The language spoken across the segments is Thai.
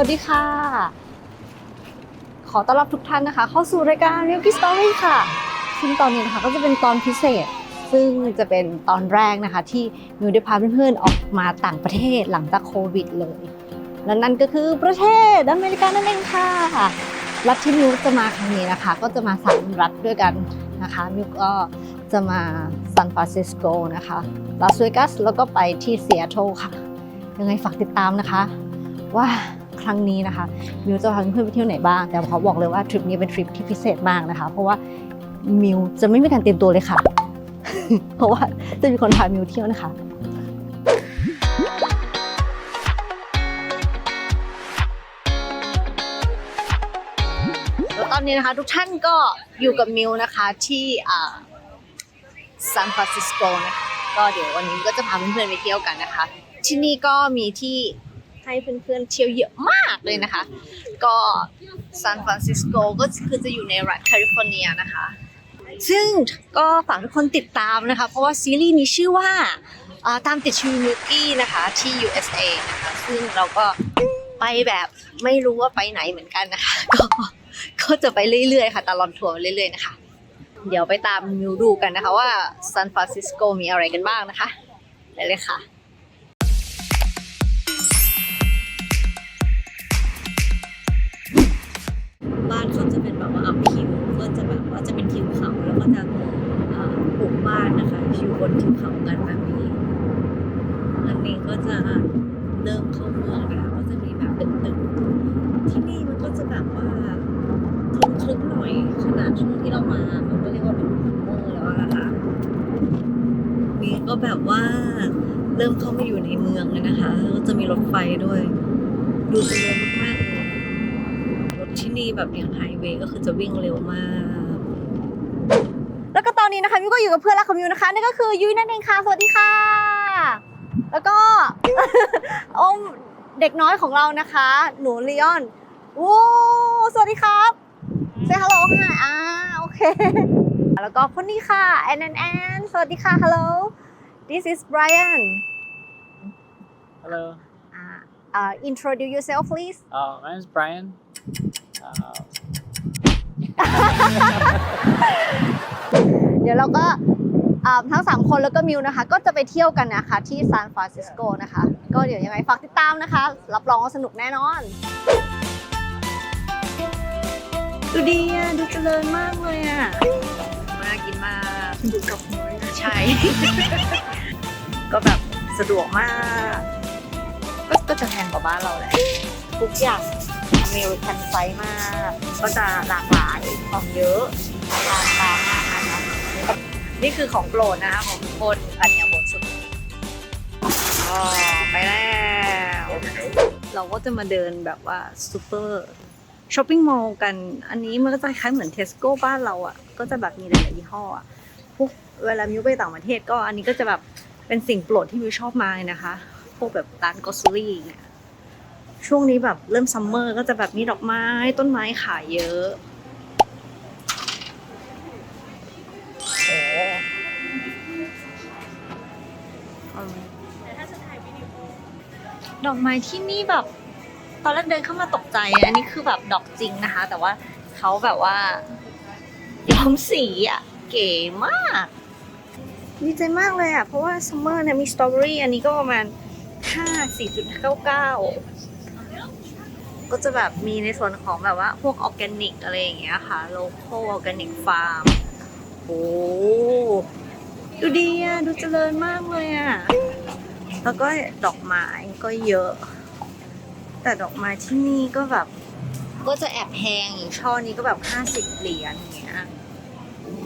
วัสดีค่ะ ขอต้อนรับทุกท่านนะคะ เข้าสู่รายการ Milky Story ค่ะซึ่งตอนนี้นะคะก็จะเป็นตอนพิเศษ ซึ่งจะเป็นตอนแรกนะคะ ที่มิวได้พาเพื่อนๆออกมาต่างประเทศหลังจากโควิดเลย และนั่นก็คือประเทศอเมริกานั่นเองค่ะรัฐที่มิวจะมาครั้งนี้นะคะ ก็จะมาสามรัฐด้วยกันนะคะมิวก็จะมาซานฟรานซิสโกนะคะลาสเวกัสแล้วก็ไปที่เซีแอตเทิลค่ะยังไงฝากติดตามนะคะว่าค รั้งนี้นะคะมิวจะพาเพื่อนไปเที่ยวไหนบ้าง แต่ขอบอกเลยว่าทริปนี้เป็นทริปที่พิเศษมากนะคะ เพราะว่ามิวจะไม่มีการเตรียมตัวเลยค่ะ เพราะว่าจะมีคนพามิวเที่ยวนะคะแล้วตอนนี้นะคะทุกท่านก็อยู่กับมิวนะคะที่ซานฟรานซิสโกนะคะก็เดี๋ยววันนี้ก็จะพาเพื่อนๆไปเที่ยวกันนะคะ ที่นี่ก็มีที่ ให้เพื่อนๆเที่ยวเยอะมากเลยนะคะ ก็ซานฟรานซิสโกก็คือจะอยู่ในรัฐแคลิฟอร์เนียนะคะ ซึ่งก็ฝากทุกคนติดตามนะคะ เพราะว่าซีรีส์นี้ชื่อว่าตามติดชีวิตมิวกี้นะคะที่ USA นะคะซึ่งเราก็ไปแบบไม่รู้ว่าไปไหนเหมือนกันนะคะ ก็ก็จะไปเรื่อยๆค่ะตลอดทัวร์เรื่อยๆนะคะ เดี๋ยวไปตามมิวดูกันนะคะว่าซานฟรานซิสโกมีอะไรกันบ้างนะคะไปเลยค่ะ คะอยู่บนทิวเขากันแบบนี้อันนี้ก็จะเริ่มเข้าเมืองนะคะก็จะมีแบบเป็นตึกที่นี่มันก็จะแบบว่าคลึ้มคลึ้มๆหน่อยขนาดช่วงที่เรามามันก็เรียกว่าเป็นซัมเมอร์แล้วนะคะนี่ก็แบบว่าเริ่มเข้ามาอยู่ในเมืองเลยนะคะก็จะมีรถไฟด้วย ดูเจริญมากๆเลยรถที่นี่แบบอย่างไฮเวย์ก็คือจะวิ่งเร็วมาก นนี้นะคะมิวก็อยู่กับเพื่อนรักของมิวนะคะนั่นก็คือยุ้ยนั่นเองค่ะสวัสดีค่ะ แล้วก็ อมเด็กน้อยของเรานะคะ หนูลีออนโว้สวัสดีครับเซฮัลโหลค่ะอ่าโอเค แล้วก็คนนี้ค่ะแอนแอนแอนสวัสดีค่ะฮัลโหล this is Brian Hello. uh, uh, introduce yourself please Uh, my name is Brian. Uh, เดี๋ยวเราก็อ่าทั้ง 3 คนแล้วก็มิวนะคะ ก็จะไปเที่ยวกันนะคะที่ซานฟรานซิสโกนะคะ ก็เดี๋ยวยังไงฝากติดตามนะคะ รับรองว่าสนุกแน่นอน ดูดีอะ ดูเจริญมากเลยอะมากินมากดูกับมือใช่ ก็แบบสะดวกมากก็ก็จะแพงกว่าบ้านเราแหละทุกอย่างอเมริกันไซส์มาก ก็จะหลากหลายของเยอะทานตามมาก นี่คือของโปรดนะคะของทุกคนอันเนี้ยหมดสุดอ๋อไปแล้ว เราก็จะมาเดินแบบว่าซูเปอร์ช้อปปิ้งมอลล์กัน อันนี้มันก็จะคล้ายเหมือนเทสโก้บ้านเราอะ ก็จะแบบมีหลายๆยี่ห้ออะพวกเวลามิวไปต่างประเทศก็อันนี้ก็จะแบบเป็นสิ่งโปรดที่มิวชอบมาเลยนะคะ พวกแบบร้านกอสซูรี่เนี่ยช่วงนี้แบบเริ่มซัมเมอร์ก็จะแบบมีดอกไม้ต้นไม้ขายเยอะ ดอกไม้ที่นี่แบบ ตอนแรกเดินเข้ามาตกใจ อันนี้คือแบบดอกจริงนะคะ แต่ว่าเขาแบบว่าย้อมสีอะ เก๋มากดีใจมากเลยอะ เพราะว่าซัมเมอร์เนี่ยมีสตรอเบอรี่อันนี้ก็ประมาณ5 4.99ก็จะแบบมีในส่วนของแบบว่าพวกออร์แกนิกอะไรอย่างเงี้ยค่ะโลโก้ออร์แกนิกฟาร์มโอ้ดูดีอะ ดูเจริญมากเลยอะ แล้วก็ดอกไม้ก็เยอะ แต่ดอกไม้ที่นี่ก็แบบ ก็จะแอบแพงอย่างช่อนี้ก็แบบห้าสิบเหรียญอย่างเงี้ย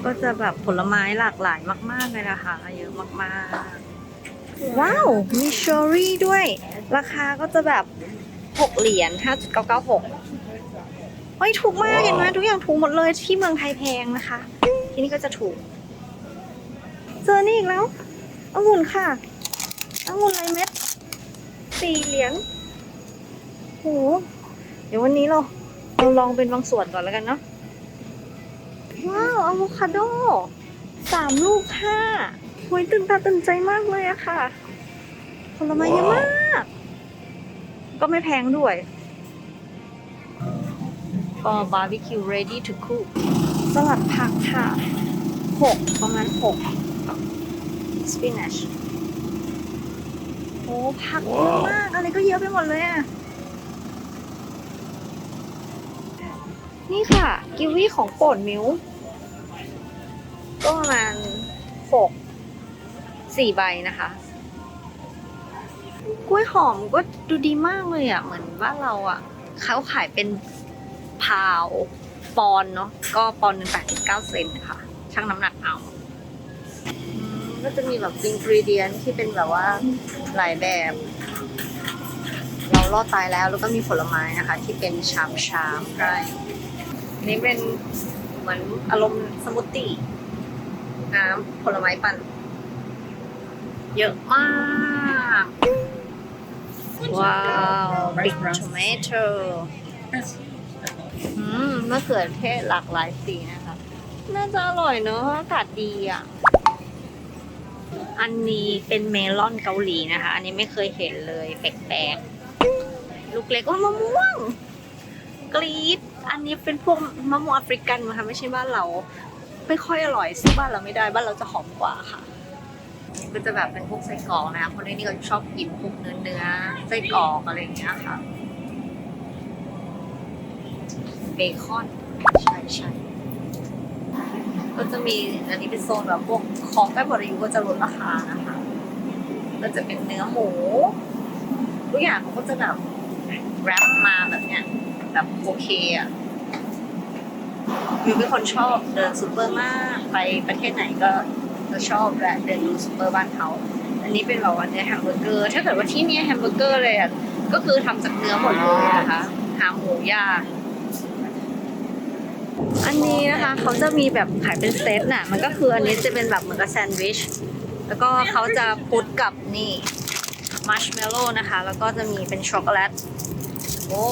ก็จะแบบผลไม้หลากหลายมาก ๆ เลยนะคะเยอะมากๆ ว้าว มีเชอร์รี่ด้วย ราคาก็จะแบบหกเหรียญห้าจุดเก้าเก้าหกเฮ้ยถูกมากเห็นไหมทุกอย่างถูกหมดเลยที่เมืองไทยแพงนะคะ ที่นี่ก็จะถูก เจอนี่อีกแล้วองุ่นค่ะ องุ่นไรเม็ดสี่เหรียญโหเดี๋ยววันนี้เราเราลองเป็นบางส่วนก่อนแล้วกันเนาะว้าวอะโวคาโดสามลูกห้าโวยตื่นตาตื่นใจมากเลยอะค่ะผลไม้เยอะมาก ก็ไม่แพงด้วย for barbecue ready to cook สลัดผักค่ะหกประมาณหก spinach โอ้ ผักเยอะมาก อะไรก็เยอะไปหมดเลยอะ นี่ค่ะ กิวีของโปรดมิวก็ประมาณหกสี่ใบนะคะ กล้วยหอมก็ดูดีมากเลยอะ เหมือนว่านเราอะ เขาขายเป็นพาว ปอนด์เนาะก็ปอนด์หนึ่งแปดสิบเก้าเซนค่ะชั่งน้ำหนักเอาอืม ก็จะมีแบบอินกรีเดียนที่เป็นแบบว่าหลายแบบ เราลอดตายแล้วแล้วก็มีผลไม้นะคะ ที่เป็นชามชามๆได้นี่เป็นเหมือนอารมณ์สมูทตี้น้ำผลไม้ปั่น เยอะมาก ว้าว big tomato อืมมะเขือเทศหลากหลายสีนะคะ น่าจะอร่อยเนอะอากาศดีอะ อันนี้เป็นเมลอนเกาหลีนะคะ อันนี้ไม่เคยเห็นเลยแปลกๆ ลูกเล็กว่ามะม่วง กรีดอันนี้เป็นพวกมะม่วงแอฟริกันนะคะไม่ใช่บ้านเรา ไม่ค่อยอร่อยสู้บ้านเราไม่ได้ บ้านเราจะหอมกว่าค่ะก็จะแบบเป็นพวกไส้กรอกนะคะคนที่นี่ก็ชอบกินพวกเนื้อเนื้อไส้กรอกอะไรอย่างเงี้ยค่ะ เบคอน ใช่ใช่ก็จะมีอันนี้เป็นโซนแบบพวก ของใกล้หมดอายุก็จะลดราคานะคะก็จะเป็นเนื้อหมูทุกอย่างเขาก็จะแบบแรปมาแบบเนี้ยแบบโอเคอะวิวเป็นคนชอบเดินซูเปอร์มากไปประเทศไหนก็จะชอบแวะเดินดูซูเปอร์บ้านเขาอันนี้เป็นแบบว่าเนื้อแฮมเบอร์เกอร์ ถ้าเกิดว่าที่นี่แฮมเบอร์เกอร์เลยอะก็คือทำจากเนื้อหมดเลยนะคะหาหมูย่าง อันนี้นะคะเขาจะมีแบบขายเป็นเซตน่ะ มันก็คืออันนี้จะเป็นแบบเหมือนกับแซนด์วิช แล้วก็เขาจะพุดกับนี่มัชเมลโล่นะคะ แล้วก็จะมีเป็นช็อกโกแลต โอ้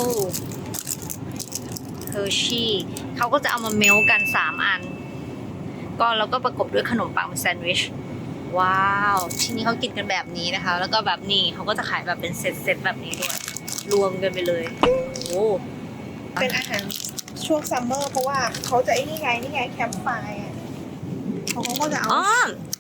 เฮอร์ชี่เขาก็จะเอามาเมลกัน 3 อัน ก็แล้วก็ประกบด้วยขนมปังเป็นแซนด์วิช ว้าว ที่นี่เขากินกันแบบนี้นะคะ แล้วก็แบบนี้เขาก็จะขายแบบเป็นเซตเซตๆแบบนี้ด้วย รวมกันไปเลย โอ้ เป็นอาหาร ช่วงซัมเมอร์เพราะว่าเขาจะไอ้นี่ไงนี่ไงแคมป์ไฟร์อะเขาก็จะเอาอ๋อ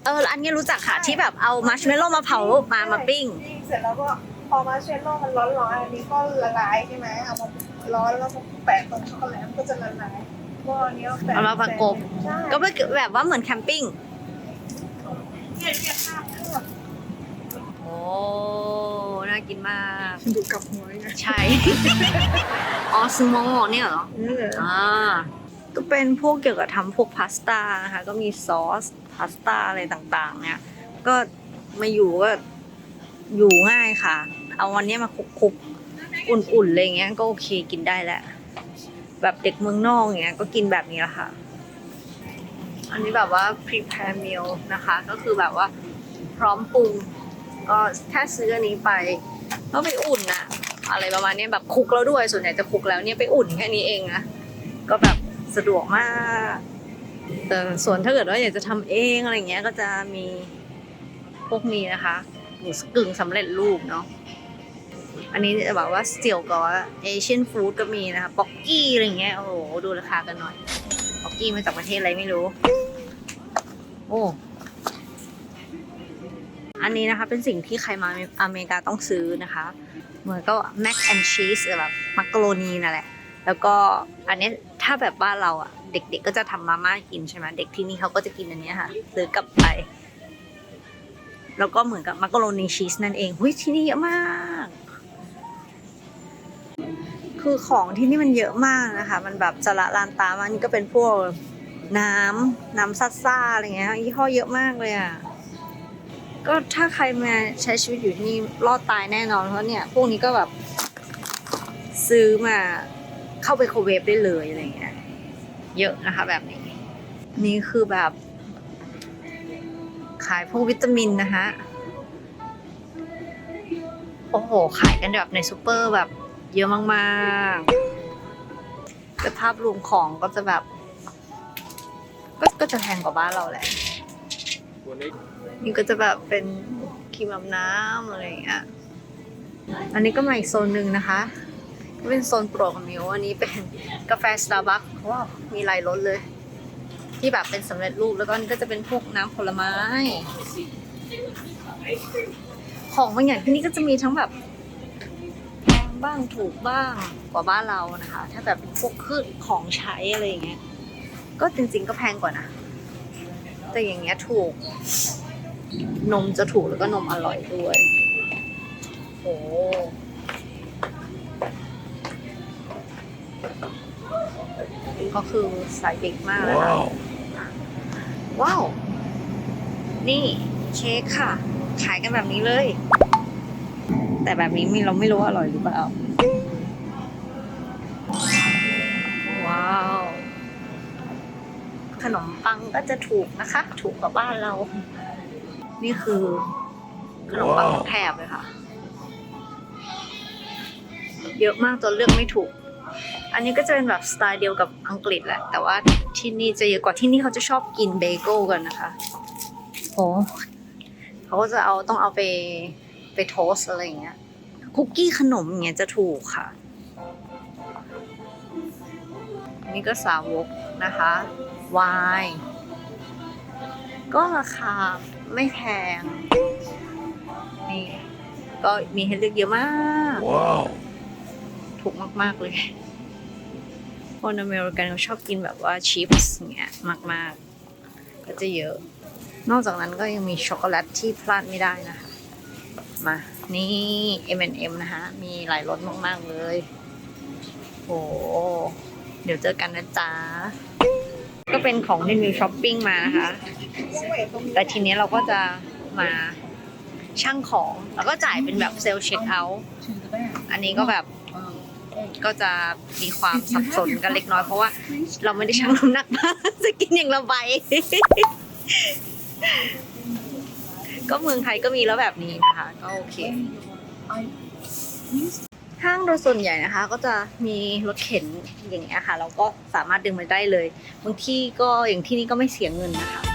เอออันนี้รู้จักค่ะที่แบบเอามัชเมลโล่มาเผามามาปิ้งปิ้งเสร็จแล้วก็พอมาเชลโล่มันร้อนๆอันนี้ก็ละลายใช่ไหมเอามาร้อนแล้วก็แปะตรงช็อกโกแลตก็จะละลายหม้อนี้เอาแปะเอามาประกบ ใช่ก็เป็นแบบว่าเหมือนแคมปิ้งเนี่ยเนี่ยข้าวเครื่ องโอ้น่ากินมาก ดูกับหัวเลยนะใช่ออสโมเนี่ยเหรอนี่เลยอ่าก็เป็นพวกเกี่ยวกับทำพวกพาสต้านะคะก็มีซอสพาสต้าอะไรต่างๆ เนี่ย ก็มาอยู่ก็อยู่ง่ายค่ะ เอาวันนี้มาคลุกๆ อุ่นๆอะไรเงี้ยก็โอเคกินได้แหละ แบบเด็กเมืองนอกอย่างเงี้ยก็กินแบบนี้แหละค่ะ อันนี้แบบว่า prepare meal นะคะ ก็คือแบบว่าพร้อมปรุง ก็แค่ซื้ออันนี้ไปก็ไปอุ่นอะอะไรประมาณนี้แบบคุกแล้วด้วยส่วนใหญ่จะคุกแล้วเนี่ยไปอุ่นแค่นี้เองนะก็แบบสะดวกมาก แต่ส่วนถ้าเกิดว่าอยากจะทำเองอะไรเงี้ยก็จะมีพวกนี้นะคะหมูกึ่งสำเร็จรูปเนาะอันนี้จะบอกว่าสติลกับว่าเอเชียนฟู้ดก็มีนะคะป๊อกกี้อะไรเงี้ยโอ้โหดูราคากันหน่อยป๊อกกี้มาจากประเทศอะไรไม่รู้ โอ้ อันนี้นะคะเป็นสิ่งที่ใครมาอเมริกาต้องซื้อนะคะ เหมือนก็แม็กแอนชีสแบบมักกะโรนีนั่นแหละ แล้วก็อันนี้ถ้าแบบบ้านเราอะเด็กๆก็จะทำมาม่ากินใช่ไหมเด็กที่นี่เขาก็จะกินอันนี้ค่ะซื้อกลับไป แล้วก็เหมือนกับมักกะโรนีชีสนั่นเองหุยที่นี่เยอะมาก คือของที่นี่มันเยอะมากนะคะ มันแบบสละลานตามากนี่ก็เป็นพวกน้ำน้ำซัดซ่าอะไรเงี้ยยี่ห้อเยอะมากเลยอะ ก็ถ้าใครมาใช้ชีวิตอยู่ที่นี่รอดตายแน่นอนเพราะเนี่ยพวกนี้ก็แบบซื้อมาเข้าไปโคเวฟได้เลยอะไรเงี้ยเยอะนะคะแบบนี้ นี่คือแบบ ขายพวกวิตามินนะคะโอ้โห ขายกันแบบในซูเปอร์แบบเยอะมากๆแต่ภาพรวมของก็จะแบบ ก็จะแพงกว่าบ้านเราแหละ นี่ก็จะแบบเป็นครีมอาบน้ำอะไรอย่างเงี้ย อันนี้ก็มาอีกโซนหนึ่งนะคะ ก็เป็นโซนโปรดของมิวอันนี้เป็นกาแฟสตาร์บัคว้าวมีหลายรสเลย ที่แบบเป็นสำเร็จรูปแล้วก็อันนี้ก็จะเป็นพวกน้ำผลไม้ ของบางอย่างที่นี่ก็จะมีทั้งแบบแพงบ้างถูกบ้างกว่าบ้านเรานะคะ ถ้าแบบเป็นพวกพืชของใช้อะไรอย่างเงี้ย ก็จริงๆก็แพงกว่านะ แต่อย่างเงี้ยถูก นมจะถูกแล้วก็นมอร่อยด้วยโอ้ก็คือสายบิ๊กมากเลยค่ะว้าว นี่เค้กค่ะ ขายกันแบบนี้เลย แต่แบบนี้มีเราไม่รู้ว่าอร่อยหรือเปล่า ว้าว ขนมปังก็จะถูกนะคะ ถูกกว่าบ้านเรา นี่คือขนมปังทั้งแถบเลยค่ะ เยอะมากจนเลือกไม่ถูก อันนี้ก็จะเป็นแบบสไตล์เดียวกับอังกฤษแหละ แต่ว่าที่นี่จะเยอะกว่าที่นี่เขาจะชอบกินเบเกิลกันนะคะโอ้เขาก็จะเอาต้องเอาไปไปโทสต์อะไรอย่างเงี้ย คุกกี้ขนมอย่างเงี้ยจะถูกค่ะอันนี้ก็สาวกนะคะวาย ก็ราคาไม่แพง นี่ ก็มีให้เลือกเยอะมาก Wow. ถูกมาก ๆ เลย คนอเมริกันเขาชอบกินแบบว่าชิปส์เงี้ยมาก ๆ ก็จะเยอะ นอกจากนั้นก็ยังมีช็อกโกแลตที่พลาดไม่ได้นะคะ มา นี่ M&M นะคะ มีหลายรสมาก ๆ เลย โอ้เดี๋ยวเจอกันนะจ๊ะ ก็เป็นของที่มิวช้อปปิ้งมานะคะ แต่ทีนี้เราก็จะมาช่างของ แล้วก็จ่ายเป็นแบบเซลล์เช็คเอาท์อันนี้ก็แบบก็จะมีความสับสนกันเล็กน้อยเพราะว่าเราไม่ได้ชั่งน้ำหนักมาจะกินอย่างละใบก็เมืองไทยก็มีแล้วแบบนี้นะคะ ก็โอเคห้างโดยส่วนใหญ่นะคะ ก็จะมีรถเข็นอย่างเงี้ยค่ะ เราก็สามารถดึงมาได้เลยบางที่ก็อย่างที่นี่ก็ไม่เสียเงินนะคะ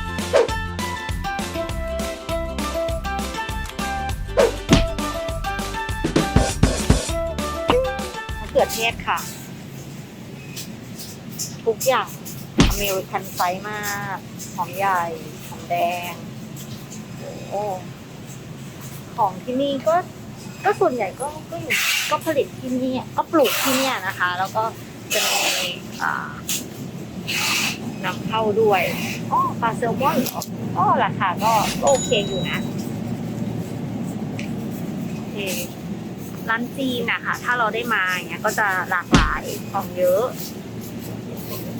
เทศค่ะ ทุกอย่างอเมริกันไซส์มาก หอมใหญ่ หอมแดง โอ้ของที่นี่ก็ก็ส่วนใหญ่ก็ก็อยู่ก็ผลิตที่นี่ก็ปลูกที่นี่นะคะ แล้วก็จะมีนำเข้าด้วยอ๋อปลาแซลมอนเหรออ๋อราคาก็ก็โอเคอยู่นะโอเค ร้านจีนนะคะถ้าเราได้มาอย่างเงี้ยก็จะหลากหลายของเยอะ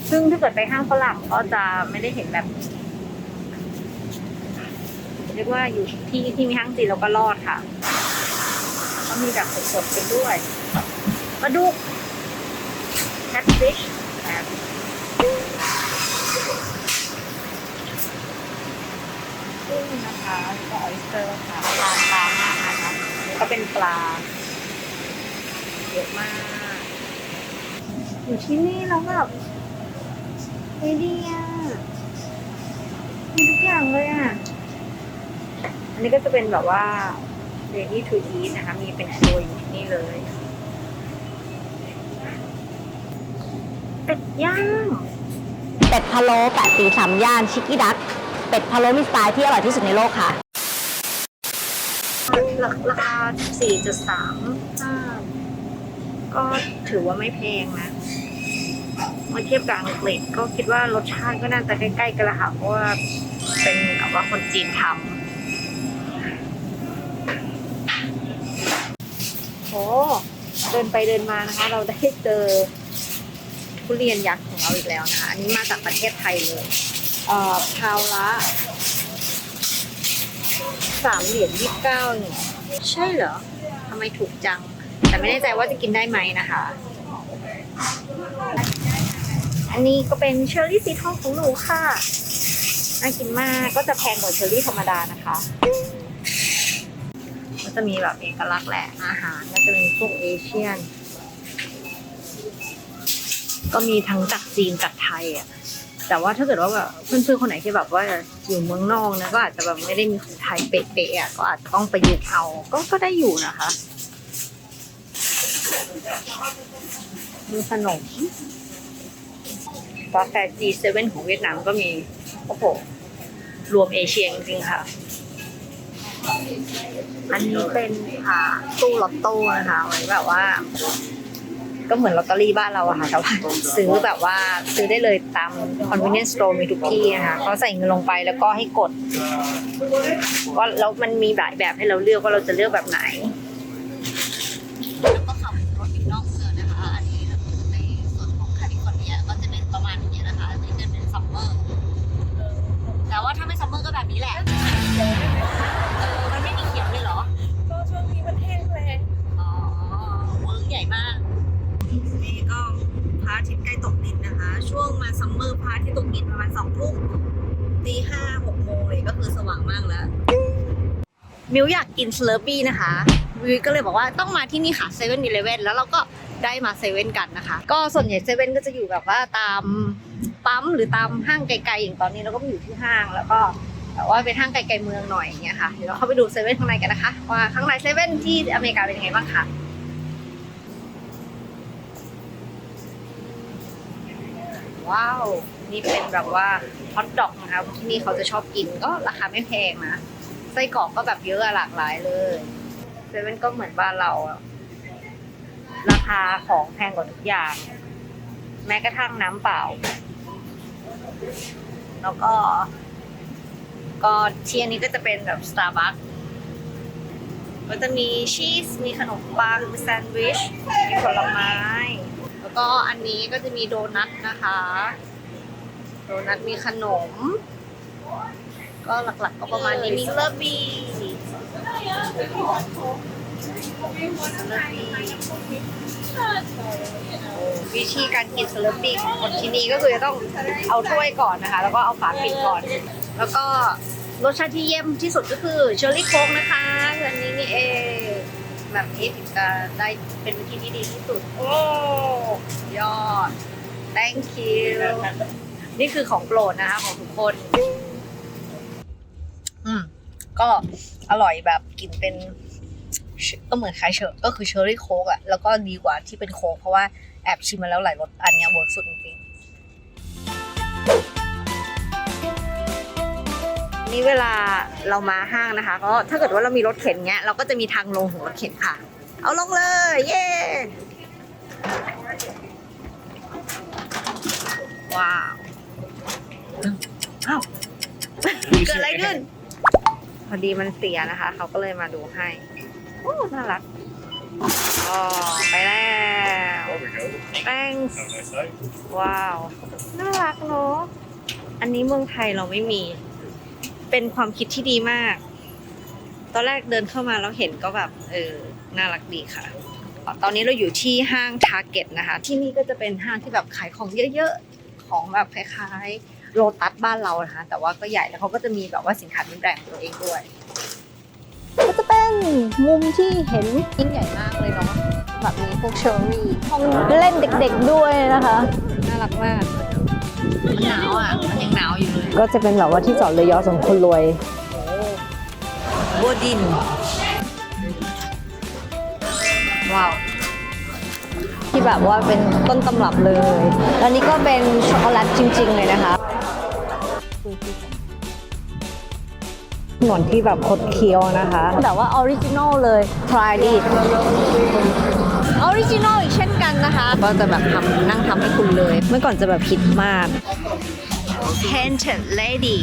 ซึ่งถ้าเกิดไปห้างฝรั่งก็จะไม่ได้เห็นแบบเรียกว่าอยู่ที่ที่มีห้างจีนเราก็รอดค่ะ ก็มีแบบสดๆกันด้วยปลาดุกแคทฟิชแบบกุ้งนะคะแล้วก็ออยสเตอร์ค่ะปลาปลามากนะคะก็เป็นปลา เยอะมาก อยู่ที่นี่แล้วแบบเฮ้ยดีอะมีทุกอย่างเลยอะ อันนี้ก็จะเป็นแบบว่า ready to eat นะคะ มีเป็นครัวอยู่ที่นี่เลยเป็ดย่างเป็ดพะโล้แปดปีสามย่านชิคกี้ดัก เป็ดพะโล้มีสไตล์ที่อร่อยที่สุดในโลกค่ะราราคาสี่จุดสามห้า ก็ถือว่าไม่แพงนะเมื่อเทียบกับอังกฤษก็คิดว่ารสชาติก็น่าจะใกล้ๆกันละค่ะเพราะว่าเป็นแบบว่าคนจีนทำโอ้เดินไปเดินมานะคะ เราได้เจอทุเรียนยักษ์ของเราอีกแล้วนะคะอันนี้มาจากประเทศไทยเลยเอ่อพาวละสามเหรียญยี่สิบเก้าเนี่ยใช่เหรอทำไมถูกจัง แต่ไม่แน่ใจว่าจะกินได้ไหมนะคะ อันนี้ก็เป็นเชอร์รี่สีทองของหนูค่ะน่ากินมากก็จะแพงกว่าเชอร์รี่ธรรมดานะคะก็จะมีแบบเอกลักษณ์แหละอาหารก็จะเป็นพวกเอเชียน ก็มีทั้งจากจีนจากไทยอะแต่ว่าถ้าเกิดว่าแบบเพื่อนๆคนไหนที่แบบว่าอยู่เมืองนอกนะก็อาจจะแบบไม่ได้มีคนไทยเป๊ะๆอะก็อาจจะต้องประยุกต์เอาก็ก็ได้อยู่นะคะ มีขนมกาแฟ G7 ของเวียดนามก็มี โอ้โห รวมเอเชียจริงๆค่ะ อันนี้เป็นค่ะตู้ลอตโต้นะคะไว้แบบว่า ก็เหมือนลอตเตอรี่บ้านเราอะค่ะแต่ว่าซื้อแบบว่าซื้อได้เลยตาม convenience store มีทุกที่นะคะเขาใส่เงินลงไปแล้วก็ให้กดว่าแล้วมันมีหลายแบบให้เราเลือกว่าเราจะเลือกแบบไหน มิวอยากกินสเลอร์บี้นะคะวิวก็เลยบอกว่าต้องมาที่นี่ค่ะเซเว่นอีเลเว่นแล้วเราก็ได้มาเซเว่นกันนะคะ ก็ส่วนใหญ่เซเว่นก็จะอยู่แบบว่าตามปั๊มหรือตามห้างไกลๆอย่างตอนนี้เราก็อยู่ที่ห้างแล้วก็แต่ว่าเป็นห้างไกลๆเมืองหน่อยอย่างเงี้ยค่ะเดี๋ยวเราเข้าไปดูเซเว่นข้างในกันนะคะ ว่าข้างในเซเว่นที่อเมริกาเป็นยังไงบ้างค่ะว้าว นี่เป็นแบบว่าฮอทดอกนะคะที่นี่เขาจะชอบกินก็ราคาไม่แพงนะ ไส้กรอกก็แบบเยอะหลากหลายเลยเซเว่นก็เหมือนบ้านเราอะราคาของแพงกว่าทุกอย่าง แม้กระทั่งน้ำเปล่า แล้วก็ ก็ที่อันนี้ก็จะเป็นแบบสตาร์บัคก็จะมีชีส มีขนมปัง มีแซนด์วิช มีผลไม้ แล้วก็อันนี้ก็จะมีโดนัทนะคะ โดนัทมีขนม ก็หลักๆก็ประมาณนี้มีเลอร์บีวิธีการกินสเลอร์บี้ของคนที่นี่ก็คือจะต้องเอาถ้วยก่อนนะคะ แล้วก็เอาฝาปิดก่อน แล้วก็รสชาติที่เยี่ยมที่สุดก็คือเชอร์รี่โค้กนะคะอันนี้นี่เองแบบนี้ถึงจะได้เป็นวิธีที่ดีที่สุด โอ้ยอด thank you นี่คือของโปรดนะคะของทุกคนอืม ก็อร่อยแบบกินเป็นก็เหมือนคล้ายเชอร์ก็คือเชอร์รี่โค้กอะแล้วก็ดีกว่าที่เป็นโค้กเพราะว่าแอบชิมมาแล้วหลายรสอันเนี้ยเวิร์กสุดจริงๆนี่เวลาเรามาห้างนะคะก็ถ้าเกิดว่าเรามีรถเข็นเงี้ยเราก็จะมีทางลงของรถเข็นค่ะ เอาลงเลย เย้ว้าวอ้าวเกิดอะไรขึ้นพ อดีมันเสียนะคะ เขาก็เลยมาดูให้ โอ้ น่ารักอ๋อไปแล้ว thanks Have a nice day. ว้าว น่ารักเนาะอันนี้เมืองไทยเราไม่มี เป็นความคิดที่ดีมาก ตอนแรกเดินเข้ามาแล้วเห็นก็แบบ เออ น่ารักดีค่ะ ตอนนี้เราอยู่ที่ห้างทาร์เก็ตนะคะ ที่นี่ก็จะเป็นห้างที่แบบขายของเยอะๆ ของแบบคล้ายๆ โลตัสบ้านเรานะคะแต่ว่าก็ใหญ่แล้วเขาก็จะมีแบบว่าสินค้าเป็นแบรนด์ของตัวเองด้วย ก็จะเป็นมุมที่เห็นยิ่งใหญ่มากเลยเนาะแบบมีพวกเชอร์รี่ห้องเล่นเด็กๆด้วยนะคะ น่ารักมากมันหนาวอะมันยังหนาวอยู่เลยก็จะเป็นแบบว่าที่จอดเรือยอชต์ของคนรวยบัวดิน ว้าว ที่แบบว่าเป็นต้นตำรับเลย แล้วนี่ก็เป็นช็อกโกแลตจริง ๆ เลยนะคะ หนอนที่แบบคดเคี้ยวนะคะแต่ว่าออริจินอลเลย try it ออริจินอลอีกเช่นกันนะคะ ก็จะแบบทำนั่งทำให้คุณเลย เมื่อก่อนจะแบบฮิตมาก Painted Lady